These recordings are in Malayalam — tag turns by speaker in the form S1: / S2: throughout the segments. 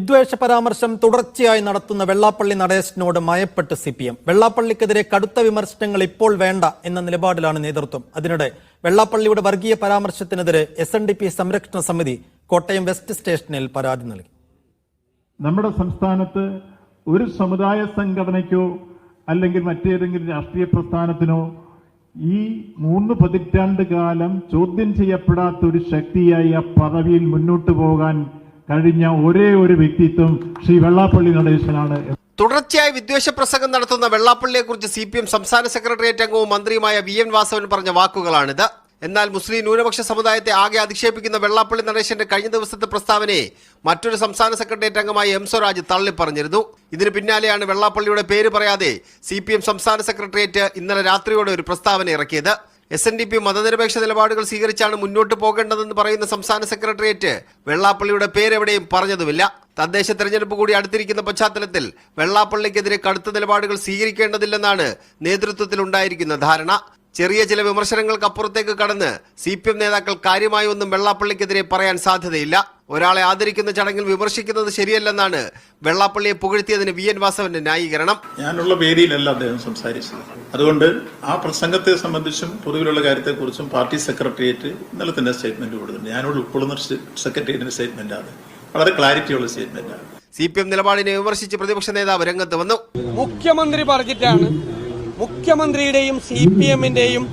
S1: വിദ്വേഷ പരാമർശം തുടർച്ചയായി നടത്തുന്ന വെള്ളാപ്പള്ളി നടേശനോട് മയപ്പെട്ട് സി പി എം വെള്ളാപ്പള്ളിക്കെതിരെ കടുത്ത വിമർശനങ്ങൾ ഇപ്പോൾ വേണ്ട എന്ന നിലപാടിലാണ് നേതൃത്വം. അതിനിടെ വെള്ളാപ്പള്ളിയുടെ വർഗീയ പരാമർശത്തിനെതിരെ എസ് എൻ ഡി പി സംരക്ഷണ സമിതി കോട്ടയം വെസ്റ്റ് സ്റ്റേഷനിൽ പരാതി നൽകി.
S2: നമ്മുടെ സംസ്ഥാനത്ത് ഒരു സമുദായ സംഘടനയ്ക്കോ അല്ലെങ്കിൽ മറ്റേതെങ്കിലും രാഷ്ട്രീയ പ്രസ്ഥാനത്തിനോ ഈ മൂന്ന് പതിറ്റാണ്ട് കാലം ചോദ്യം ചെയ്യപ്പെടാത്ത ഒരു ശക്തിയായി ആ പദവിയിൽ മുന്നോട്ട് പോകാൻ കഴിഞ്ഞ ഒരേ ഒരു വ്യക്തിത്വം ശ്രീ വെള്ളാപ്പള്ളി നടേശനാണ്
S3: തുടർച്ചയായി വിദ്വേഷ പ്രസംഗം നടത്തുന്ന വെള്ളാപ്പള്ളിയെക്കുറിച്ച് സി പി എം സംസ്ഥാന സെക്രട്ടേറിയറ്റ് അംഗവും മന്ത്രിയുമായ വി എൻ വാസവൻ പറഞ്ഞ വാക്കുകളാണിത്. എന്നാൽ മുസ്ലിം ന്യൂനപക്ഷ സമുദായത്തെ ആകെ അധിക്ഷേപിക്കുന്ന വെള്ളാപ്പള്ളി നടേശന്റെ കഴിഞ്ഞ ദിവസത്തെ പ്രസ്താവനയെ മറ്റൊരു സംസ്ഥാന സെക്രട്ടേറിയറ്റ് അംഗമായ എം സ്വരാജ് തള്ളിപ്പറഞ്ഞിരുന്നു. ഇതിന് പിന്നാലെയാണ് വെള്ളാപ്പള്ളിയുടെ പേര് പറയാതെ സി സംസ്ഥാന സെക്രട്ടേറിയറ്റ് ഇന്നലെ രാത്രിയോടെ ഒരു പ്രസ്താവന ഇറക്കിയത്. എസ് എൻ ഡി പി മതനിരപേക്ഷ നിലപാടുകൾ സ്വീകരിച്ചാണ് മുന്നോട്ട് പോകേണ്ടതെന്ന് പറയുന്ന സംസ്ഥാന സെക്രട്ടേറിയറ്റ് വെള്ളാപ്പള്ളിയുടെ പേരെവിടെയും പറഞ്ഞതുമില്ല. തദ്ദേശ തെരഞ്ഞെടുപ്പ് കൂടി അടുത്തിരിക്കുന്ന പശ്ചാത്തലത്തിൽ വെള്ളാപ്പള്ളിക്കെതിരെ കടുത്ത നിലപാടുകൾ സ്വീകരിക്കേണ്ടതില്ലെന്നാണ് നേതൃത്വത്തിലുണ്ടായിരിക്കുന്ന ധാരണ. ചെറിയ ചില വിമർശനങ്ങൾക്ക് അപ്പുറത്തേക്ക് കടന്ന് സി പി എം നേതാക്കൾ കാര്യമായി ഒന്നും വെള്ളാപ്പള്ളിക്കെതിരെ പറയാൻ സാധ്യതയില്ല. ഒരാളെ ആദരിക്കുന്ന ചടങ്ങിൽ വിമർശിക്കുന്നത് ശരിയല്ലെന്നാണ് വെള്ളാപ്പള്ളിയെ പുകഴ്ത്തിയതിന് വി എൻ വാസവന്റെ ന്യായീകരണം.
S4: ഞാനുള്ള വേദിയിലല്ല അദ്ദേഹം സംസാരിച്ചത്. അതുകൊണ്ട് ആ പ്രസംഗത്തെ സംബന്ധിച്ചും പൊതുവിലുള്ള കാര്യത്തെക്കുറിച്ചും പാർട്ടി സെക്രട്ടേറിയറ്റ് ഇന്നലെ തന്നെ സ്റ്റേറ്റ്മെന്റ് കൊടുത്തിട്ടുണ്ട്. ഞാനോട് ഉൾക്കൊള്ളുന്ന സെക്രട്ടേറിയറ്റിന്റെ സ്റ്റേറ്റ്മെന്റ് ആണ് വളരെ ക്ലാരിറ്റിയുള്ള സ്റ്റേറ്റ്മെന്റ് ആണ്
S3: സി പി എം നിലപാടിനെ വിമർശിച്ച് പ്രതിപക്ഷ നേതാവ് രംഗത്ത് വന്നു.
S5: മുഖ്യമന്ത്രി പറഞ്ഞിട്ടാണ് മുഖ്യമന്ത്രിയുടെയും സി പി എമ്മിന്റെയും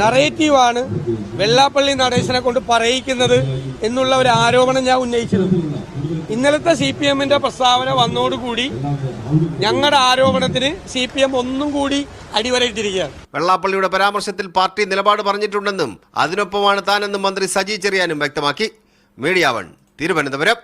S5: നറേറ്റീവാണ് വെള്ളാപ്പള്ളി നടേശനെ കൊണ്ട് പറയിക്കുന്നത് എന്നുള്ള ഒരു ആരോപണം ഞാൻ ഉന്നയിച്ചിരുന്നു. ഇന്നലത്തെ സി പി എമ്മിന്റെ പ്രസ്താവന വന്നോടുകൂടി ഞങ്ങളുടെ ആരോപണത്തിന് സി പി എം ഒന്നും കൂടി അടിവരയിട്ടിരിക്കുകയാണ്.
S3: വെള്ളാപ്പള്ളിയുടെ പരാമർശത്തിൽ പാർട്ടി നിലപാട് പറഞ്ഞിട്ടുണ്ടെന്നും അതിനൊപ്പമാണ് താനെന്നും മന്ത്രി സജി ചെറിയാനും വ്യക്തമാക്കി. Media one Thiruvananthapuram.